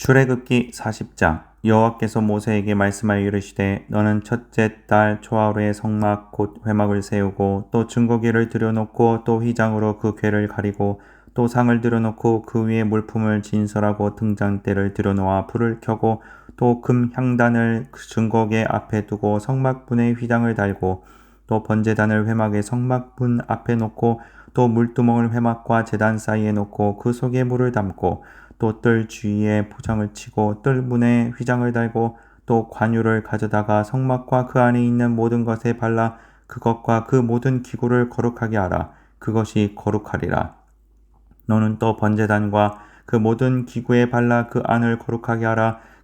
출애굽기 40장 여호와께서 모세에게 말씀하여 이르시되 너는 첫째 달 초하루에 성막 곧 회막을 세우고 또 증거기를 들여놓고 또 휘장으로 그 궤를 가리고 또 상을 들여놓고 그 위에 물품을 진설하고 등잔대를 들여놓아 불을 켜고 또 금 향단을 증거계 앞에 두고 성막분에 휘장을 달고 또 번제단을 회막의 성막분 앞에 놓고 또 물두멍을 회막과 제단 사이에 놓고 그 속에 물을 담고 또 뜰 주위에 포장을 치고 뜰 문에 휘장을 달고 또 관유를 가져다가 성막과 그 안에 있는 모든 것에 발라 그것과 그 모든 기구를 거룩하게 하라. 그것이 거룩하리라. 너는 또 번제단과 그 모든 기구에 발라 그 안을 거룩하게 하라.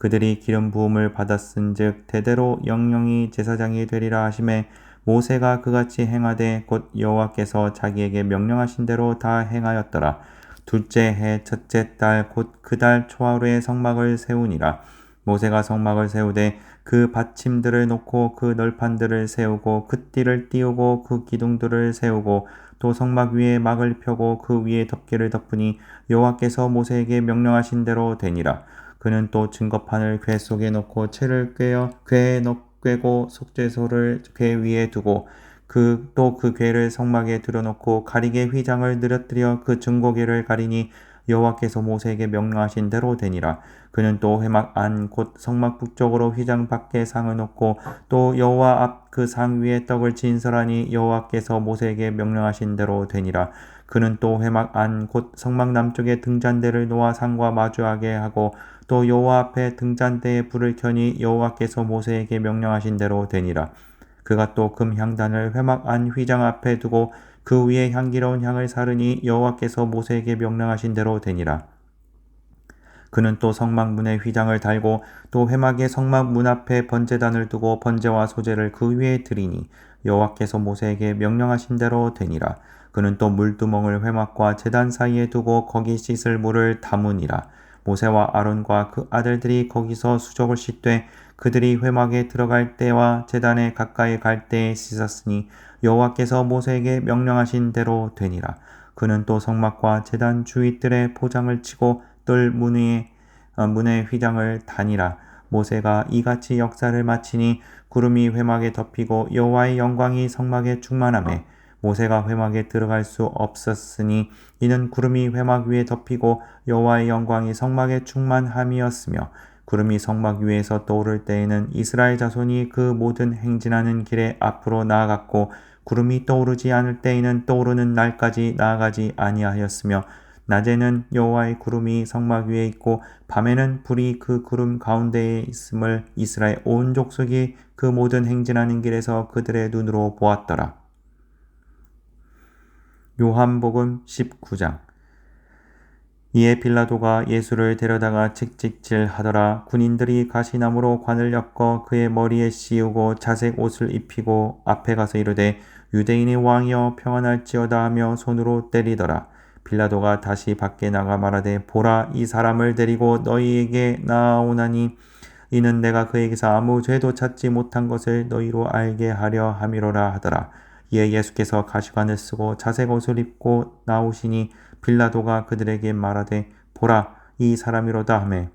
그들이 기름 부음을 받았은즉 대대로 영영이 제사장이 되리라 하심에 모세가 그같이 행하되 곧 여호와께서 자기에게 명령하신 대로 다 행하였더라. 둘째 해 첫째 달 곧 그 달 초하루에 성막을 세우니라. 모세가 성막을 세우되 그 받침들을 놓고 그 널판들을 세우고 그 띠를 띄우고 그 기둥들을 세우고 또 성막 위에 막을 펴고 그 위에 덮개를 덮으니 여호와께서 모세에게 명령하신 대로 되니라. 그는 또 증거판을 궤 속에 넣고 채를 꿰어 궤에 꿰고 속죄소를 궤 위에 두고 그 또그 그 궤를 성막에 들여놓고 가리개 휘장을 늘어뜨려 그 증거궤를 가리니 여호와께서 모세에게 명령하신 대로 되니라. 그는 또 회막 안 곧 성막 북쪽으로 휘장 밖에 상을 놓고 또 여호와 앞 그 상 위에 떡을 진설하니 여호와께서 모세에게 명령하신 대로 되니라. 그는 또 회막 안 곧 성막 남쪽에 등잔대를 놓아 상과 마주하게 하고 또 여호와 앞에 등잔대에 불을 켜니 여호와께서 모세에게 명령하신 대로 되니라. 그가 또 금향단을 회막 안 휘장 앞에 두고 그 위에 향기로운 향을 사르니 여호와께서 모세에게 명령하신 대로 되니라. 그는 또 성막문에 휘장을 달고 또 회막의 성막 문 앞에 번제단을 두고 번제와 소제를 그 위에 드리니 여호와께서 모세에게 명령하신 대로 되니라. 그는 또 물두멍을 회막과 제단 사이에 두고 거기 씻을 물을 담으니라. 모세와 아론과 그 아들들이 거기서 수족을 씻되 그들이 회막에 들어갈 때와 제단에 가까이 갈 때에 씻었으니 여호와께서 모세에게 명령하신 대로 되니라. 그는 또 성막과 제단 주위들에 포장을 치고 뜰 어, 문의 휘장을 다니라. 모세가 이같이 역사를 마치니 구름이 회막에 덮이고 여호와의 영광이 성막에 충만함에 모세가 회막에 들어갈 수 없었으니 이는 구름이 회막 위에 덮이고 여호와의 영광이 성막에 충만함이었으며 구름이 성막 위에서 떠오를 때에는 이스라엘 자손이 그 모든 행진하는 길에 앞으로 나아갔고 구름이 떠오르지 않을 때에는 떠오르는 날까지 나아가지 아니하였으며 낮에는 여호와의 구름이 성막 위에 있고 밤에는 불이 그 구름 가운데에 있음을 이스라엘 온 족속이 그 모든 행진하는 길에서 그들의 눈으로 보았더라. 요한복음 19장 이에 빌라도가 예수를 데려다가 칙칙질 하더라. 군인들이 가시나무로 관을 엮어 그의 머리에 씌우고 자색 옷을 입히고 앞에 가서 이르되 유대인의 왕이여 평안할지어다 하며 손으로 때리더라. 빌라도가 다시 밖에 나가 말하되 보라 이 사람을 데리고 너희에게 나아오나니 이는 내가 그에게서 아무 죄도 찾지 못한 것을 너희로 알게 하려 함이로라 하더라. 이에 예수께서 가시관을 쓰고 자색 옷을 입고 나오시니 빌라도가 그들에게 말하되 보라 이 사람이로다 하매.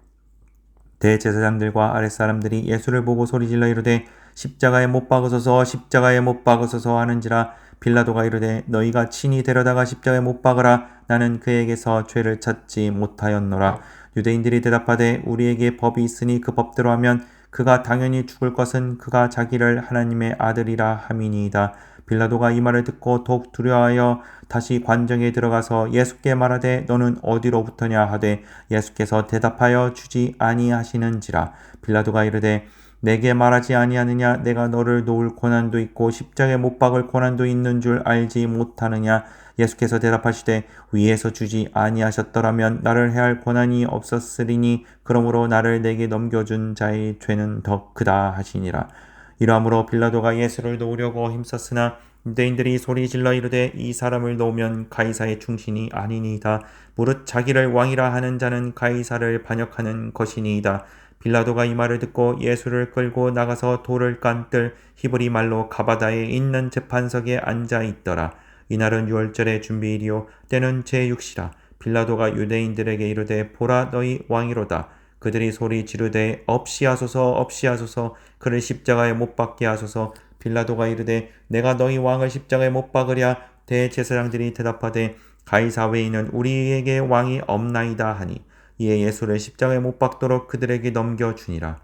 대제사장들과 아랫사람들이 예수를 보고 소리질러 이르되 십자가에 못 박으소서 십자가에 못 박으소서 하는지라 빌라도가 이르되 너희가 친히 데려다가 십자가에 못 박으라. 나는 그에게서 죄를 찾지 못하였노라. 유대인들이 대답하되 우리에게 법이 있으니 그 법대로 하면 그가 당연히 죽을 것은 그가 자기를 하나님의 아들이라 함이니이다 빌라도가 이 말을 듣고 더욱 두려워하여 다시 관정에 들어가서 예수께 말하되 너는 어디로부터냐 하되 예수께서 대답하여 주지 아니하시는지라. 빌라도가 이르되 내게 말하지 아니하느냐? 내가 너를 놓을 고난도 있고 십자가에 못 박을 고난도 있는 줄 알지 못하느냐? 예수께서 대답하시되 위에서 주지 아니하셨더라면 나를 해할 권한이 없었으리니 그러므로 나를 내게 넘겨준 자의 죄는 더 크다 하시니라. 이러므로 빌라도가 예수를 놓으려고 힘썼으나 유대인들이 소리 질러 이르되 이 사람을 놓으면 가이사의 충신이 아니니이다. 무릇 자기를 왕이라 하는 자는 가이사를 반역하는 것이니이다. 빌라도가 이 말을 듣고 예수를 끌고 나가서 돌을 깐뜰 히브리 말로 가바다에 있는 재판석에 앉아 있더라. 이날은 유월절의 준비일이요 때는 제6시라. 빌라도가 유대인들에게 이르되 보라 너희 왕이로다. 그들이 소리 지르되 없이 하소서 없이 하소서. 그를 십자가에 못 박게 하소서. 빌라도가 이르되 내가 너희 왕을 십자가에 못 박으랴. 대제사장들이 대답하되 가이사 외에는 우리에게 왕이 없나이다 하니 이에 예수를 십자가에 못 박도록 그들에게 넘겨 주니라.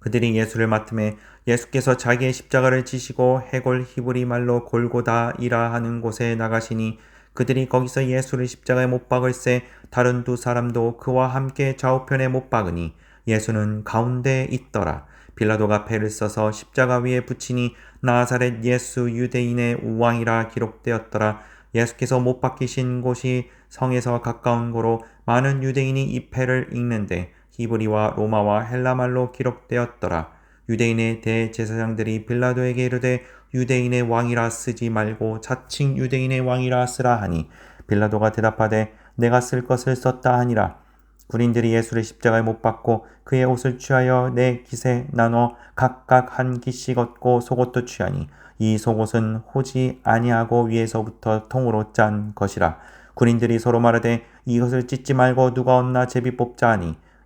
그들이 예수를 맡음에 예수께서 자기의 십자가를 지시고 해골 히브리 말로 골고다이라 하는 곳에 나가시니 그들이 거기서 예수를 십자가에 못 박을새 다른 두 사람도 그와 함께 좌우편에 못 박으니 예수는 가운데 있더라. 빌라도가 패를 써서 십자가 위에 붙이니 나사렛 예수 유대인의 우왕이라 기록되었더라. 예수께서 못 박히신 곳이 성에서 가까운 고로 많은 유대인이 이 패를 읽는데 히브리와 로마와 헬라말로 기록되었더라. 유대인의 대제사장들이 빌라도에게 이르되 유대인의 왕이라 쓰지 말고 자칭 유대인의 왕이라 쓰라 하니 빌라도가 대답하되 내가 쓸 것을 썼다 하니라. 군인들이 예수를 십자가에 못 박고 그의 옷을 취하여 내 깃에 나눠 각각 한 깃씩 얻고 속옷도 취하니 이 속옷은 호지 아니하고 위에서부터 통으로 짠 것이라. 군인들이 서로 말하되 이것을 찢지 말고 누가 얻나 제비 뽑자 하니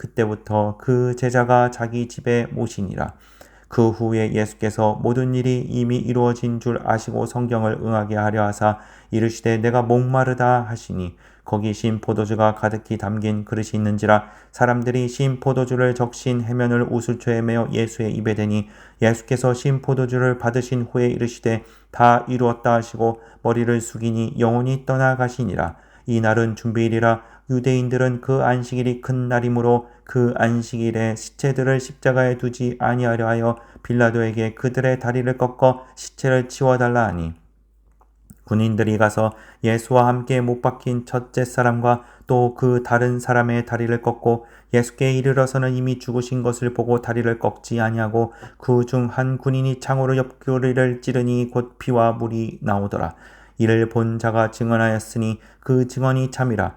그때부터 그 제자가 자기 집에 모시니라. 그 후에 예수께서 모든 일이 이미 이루어진 줄 아시고 성경을 응하게 하려 하사 이르시되 내가 목마르다 하시니 거기 신 포도주가 가득히 담긴 그릇이 있는지라 사람들이 신 포도주를 적신 해면을 우슬초에 메어 예수의 입에 대니 예수께서 신 포도주를 받으신 후에 이르시되 다 이루었다 하시고 머리를 숙이니 영혼이 떠나가시니라 이 날은 준비일이라 유대인들은 그 안식일이 큰 날이므로 그 안식일에 시체들을 십자가에 두지 아니하려 하여 빌라도에게 그들의 다리를 꺾어 시체를 치워달라 하니 군인들이 가서 예수와 함께 못 박힌 첫째 사람과 또 그 다른 사람의 다리를 꺾고 예수께 이르러서는 이미 죽으신 것을 보고 다리를 꺾지 아니하고 그 중 한 군인이 창으로 옆구리를 찌르니 곧 피와 물이 나오더라. 이를 본 자가 증언하였으니 그 증언이 참이라.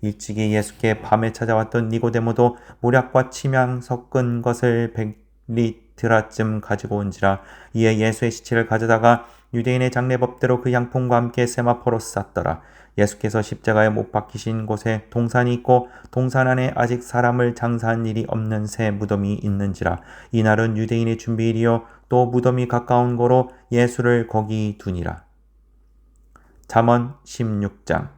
일찍이 예수께 밤에 찾아왔던 니고데모도 모략과 침향 섞은 것을 백리트라쯤 가지고 온지라 이에 예수의 시체를 가져다가 유대인의 장례법대로 그 양품과 함께 세마포로 쌌더라. 예수께서 십자가에 못 박히신 곳에 동산이 있고 동산 안에 아직 사람을 장사한 일이 없는 새 무덤이 있는지라 이날은 유대인의 준비일이요 또 무덤이 가까운 거로 예수를 거기 두니라. 잠언 16장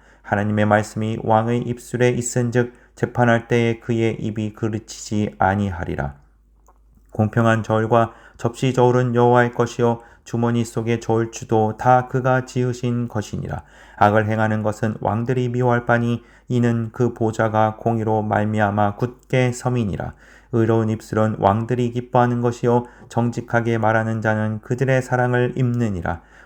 하나님의 말씀이 왕의 입술에 있은즉 재판할 때에 그의 입이 그르치지 아니하리라. 공평한 저울과 접시 저울은 여호와의 것이요 주머니 속의 저울추도 다 그가 지으신 것이니라. 악을 행하는 것은 왕들이 미워할 바니 이는 그 보좌가 공의로 말미암아 굳게 섬이니라. 의로운 입술은 왕들이 기뻐하는 것이요 정직하게 말하는 자는 그들의 사랑을 입느니라.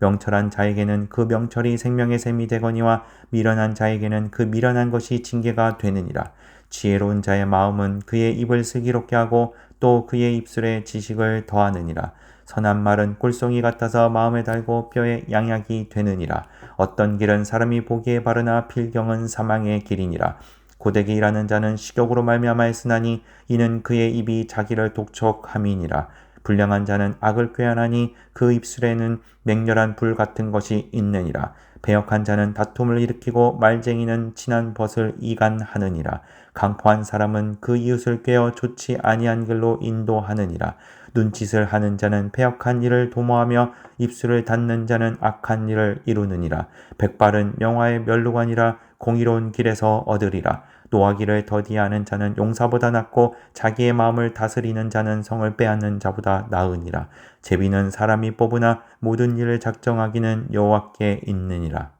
명철한 자에게는 그 명철이 생명의 샘이 되거니와 미련한 자에게는 그 미련한 것이 징계가 되느니라. 지혜로운 자의 마음은 그의 입을 슬기롭게 하고 또 그의 입술에 지식을 더하느니라. 선한 말은 꿀송이 같아서 마음에 달고 뼈에 양약이 되느니라. 어떤 길은 사람이 보기에 바르나 필경은 사망의 길이니라. 고되게 일하는 자는 식욕으로 말미암아 했으나니 이는 그의 입이 자기를 독촉함이니라. 불량한 자는 악을 꾀하나니 그 입술에는 맹렬한 불 같은 것이 있느니라. 배역한 자는 다툼을 일으키고 말쟁이는 친한 벗을 이간하느니라. 강포한 사람은 그 이웃을 꿰어 좋지 아니한 길로 인도하느니라. 눈짓을 하는 자는 폐역한 일을 도모하며 입술을 닫는 자는 악한 일을 이루느니라. 백발은 명화의 멸루관이라 공의로운 길에서 얻으리라. 노하기를 더디하는 자는 용사보다 낫고 자기의 마음을 다스리는 자는 성을 빼앗는 자보다 나으니라. 제비는 사람이 뽑으나 모든 일을 작정하기는 여호와께 있느니라.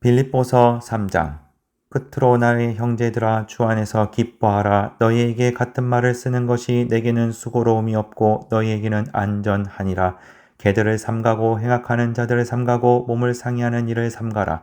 빌립보서 3장 끝으로 나의 형제들아 주 안에서 기뻐하라 너희에게 같은 말을 쓰는 것이 내게는 수고로움이 없고 너희에게는 안전하니라 개들을 삼가고 행악하는 자들을 삼가고 몸을 상해하는 일을 삼가라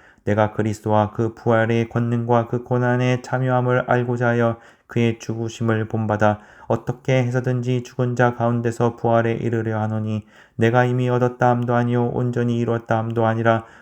내가 그리스도와 그 부활의 권능과 그 고난의 참여함을 알고자 하여 그의 죽으심을 본받아 어떻게 해서든지 죽은 자 가운데서 부활에 이르려 하노니 내가 이미 얻었다 함도 아니요 온전히 이루었다 함도 아니라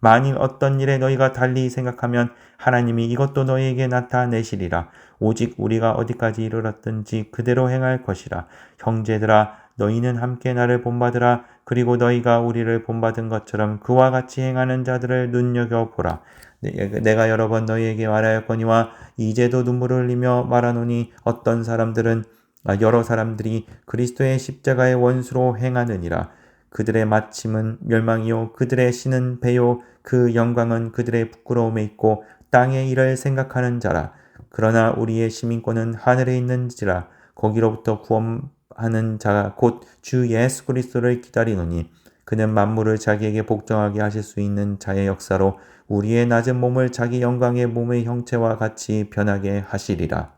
만일 어떤 일에 너희가 달리 생각하면 하나님이 이것도 너희에게 나타내시리라. 오직 우리가 어디까지 이르렀든지 그대로 행할 것이라. 형제들아 너희는 함께 나를 본받으라. 그리고 너희가 우리를 본받은 것처럼 그와 같이 행하는 자들을 눈여겨보라. 내가 여러 번 너희에게 말하였거니와 이제도 눈물을 흘리며 말하노니 어떤 사람들은 아, 여러 사람들이 그리스도의 십자가의 원수로 행하느니라. 그들의 마침은 멸망이요 그들의 신은 배요 그 영광은 그들의 부끄러움에 있고 땅의 일을 생각하는 자라. 그러나 우리의 시민권은 하늘에 있는지라 거기로부터 구원하는 자가 곧 주 예수 그리스도를 기다리노니 그는 만물을 자기에게 복종하게 하실 수 있는 자의 역사로 우리의 낮은 몸을 자기 영광의 몸의 형체와 같이 변하게 하시리라.